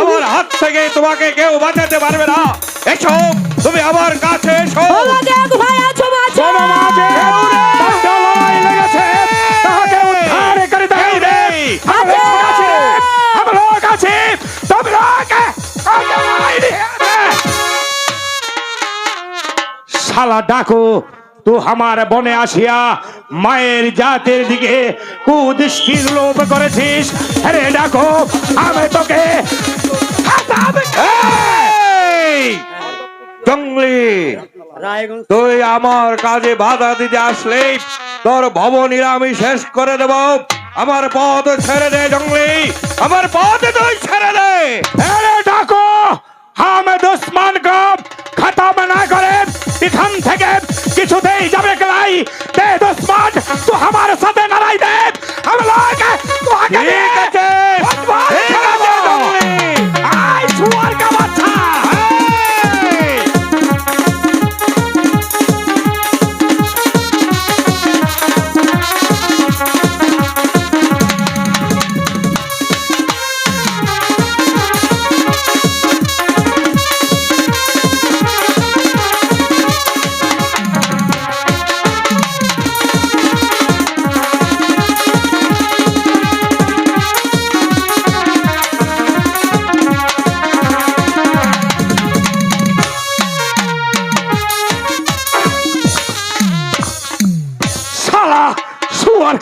আমার হাত থেকে তোমাকে কেউ বাঁচাতে পারবে না। এসো তুমি আমার কাছে এসো। শালা ডাকো। তু আমার বনে আসিয়া মায়ের জাতের দিকে কুদৃষ্টির লোভ করেছিস। আরে ডাকো আমি তোকে জঙ্গলি তুই আমার কাজে বাধা দিতে আসলে তোর ভবনীরা আমি শেষ করে দেব। আমার পথ ছেড়ে দে জঙ্গলি আমার পথ তুই ছেড়ে দে। ডাকো আমি দুশ্মান কাপ খাতা না করেন এখান থেকে কিছু लड़ाई जब एक कलाई दे दुश्मन तो हमारे साथ लड़ाई दे। हम लोग तो आगे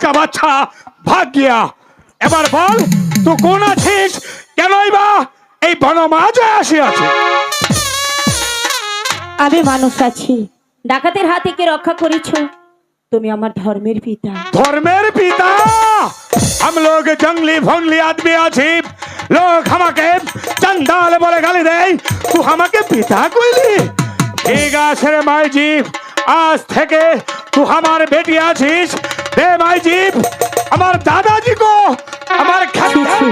শুয়ার का বাচ্চা ভাগ গিয়া এবার বল তুই কোন আছিস কেনই বা এই বনমাঝে আসিয়াছে আমি মানুষ আছি ডাকাতের হাত থেকে রক্ষা করেছো তুমি আমার ধর্মের পিতা ধর্মের পিতা हम लोग जंगली भंगली आदमी আছি লোক আমাকে চন্দাল বলে গালি দেয় তুই আমাকে পিতা কইলি ঠিক আছে রে মাইজি আজ থেকে তুই আমার বেটি আছিস দে মাইজি আমার দাদাজি কো আমার ছি, ছি। খাতি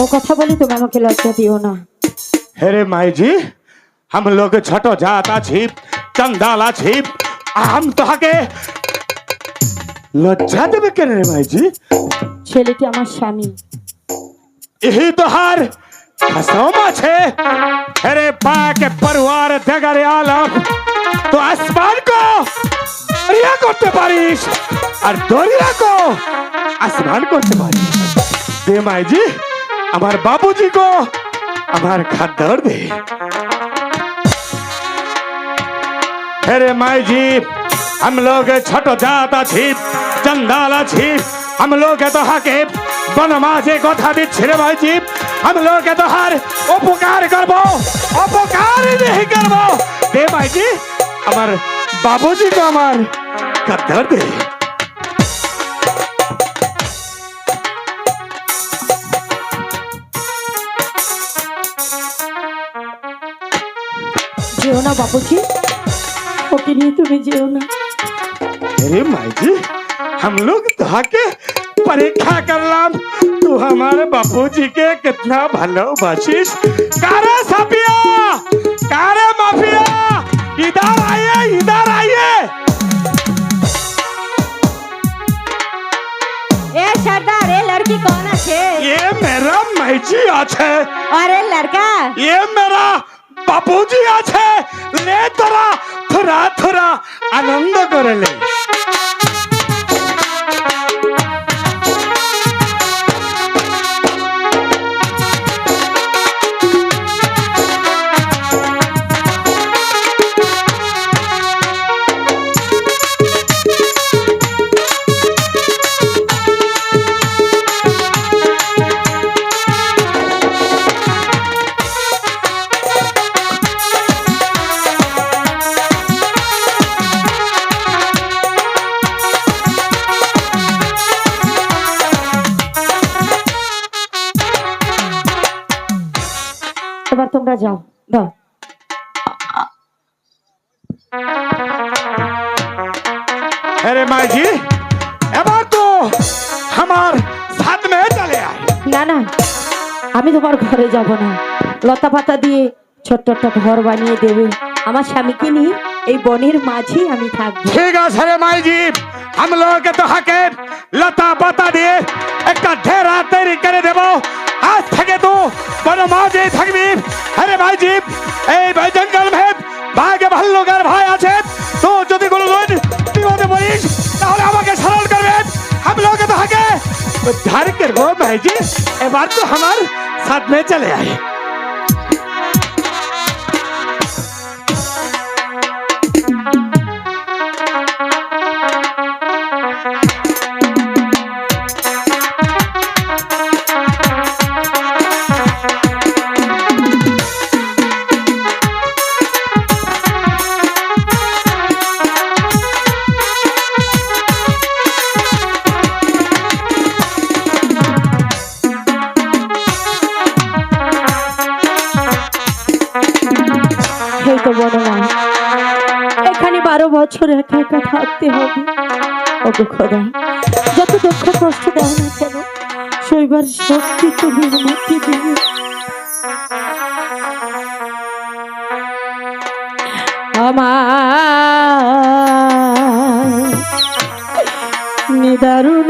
ও কথা বলে তুমি আমাকে লজ্জা দিও না হেরে মাইজি हम लोग ছোট জাত আছি চন্দাল আছি हम তোহাকে লজ্জা দেবে কেন রে মাইজি ছেলেটি আমার স্বামী यही तो हार कसम আছে अरे पाक परिवार देगारे आलम तो आसमान को দরিয়া করতে পারিস আর দরিয়া কো আসমান করতে পারিস দে মাইজি আমার বাবুজি কো আমার খাদ্দার দে अरे माई जी हम लोग छोट जात আছি চন্দাল আছি हम लोग তো হাকে বনমাঝে কথা দিচ্ছি রে ভাই জি हम लोग তো হার উপকার করব উপকার नहीं করব দে ভাই জি আমার বাবুজি তো আমার কাদ্দার দে যেও না বাবুজি ওকে নিয়ে তুমি যেও না अरे माई जी हम लोग তাকে পরীক্ষা করলাম तू हमारे बापूजी के कितना भलो भालोबासीस कारे सपिया कारे माफिया इधर आइए इधर आइए। ए सरदार ए लड़की कौन है ये मेरा मैची आज है। अरे लड़का? ये मेरा बापूजी आज है। ले तोरा थोड़ा थोड़ा आनंद कर ले। যাও দাও अरे माई जी এবার তো আমার সাথ মে চলে আয় না না আমি তোমার ঘরে যাব না লতা পাতা দিয়ে ছোট্ট একটা ঘর বানিয়ে দেবে আমার স্বামীকে নিয়ে এই বনের মাঝে আমি থাকবো ঠিক আছে রে মাই জি हम लोग तो हके লতা পাতা দিয়ে একটা ঢেরা তৈরি করে দেব আজ থেকে তো কোনো মা যে থাকবি আরে ভাইজি এই ভাই বৈজঙ্গল ভেব ভাগে ভাল্লুকার ভাই আছে। তো যদি কোনো দিন বিপদে পড়িস, তাহলে আমাকে স্মরণ করবে আমি लोग তাকে उद्धार करो भाई जी एक আমার तो हमारे साथ में থাকতে হবে। ওগো যত দুঃখ কষ্ট দাও না কেন, শৈবার শক্তি তুমি আমাকে দিও। আমার নিদারুণ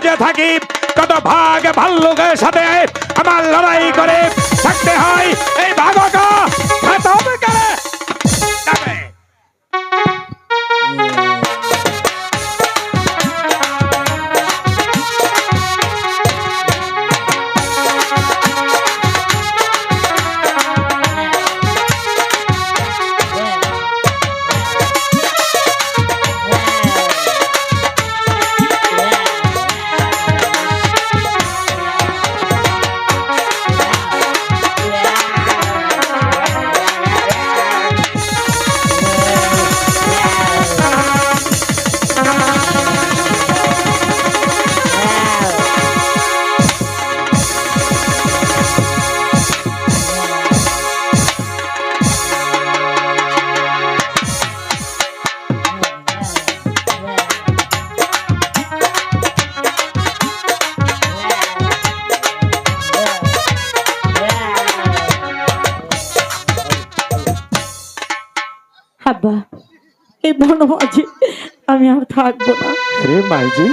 বনমাজে থাকি কত ভাগ ভাল্লুকের সাথে ধনবাজি আমি আর থাকব না। রে মাইজি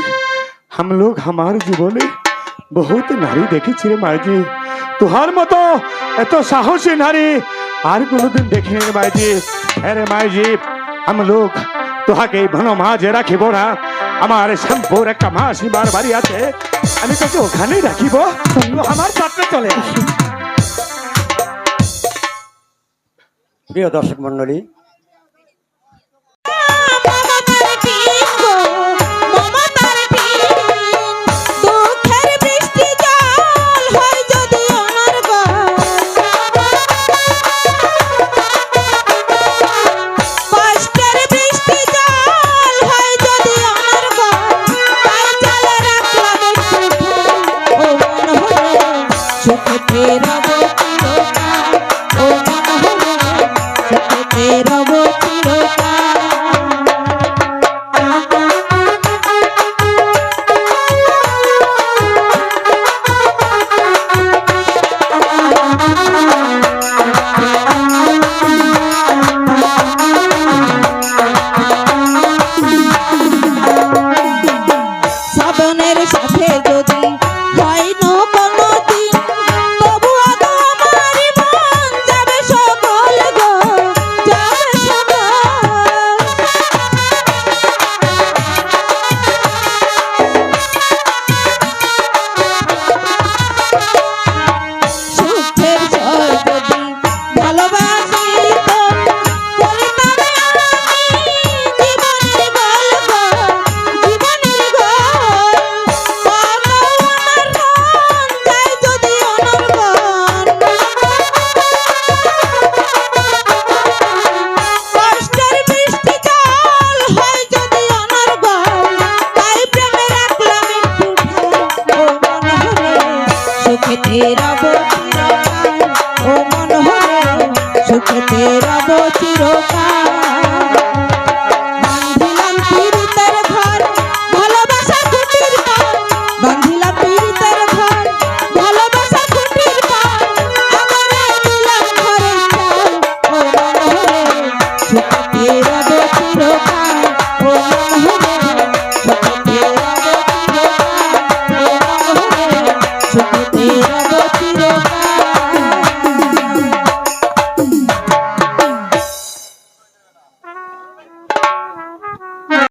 হাম লোক আমার জীবনে বহুত নারী দেখেছি রে মাইজি। তোহার মতো এত সাহসী নারী আর কোনোদিন দেখিনি রে মাইজি। হ্যাঁ রে মাইজি হাম লোক তোহাকে ভনমাজে রাখিব না। আমার শ্যাম্পুর একটা মাসিমার বাড়ি আছে আমি তাকে ওখানেই রাখিব। আমার পাত্রে চলে আসি। প্রিয় দর্শক মন্ডলী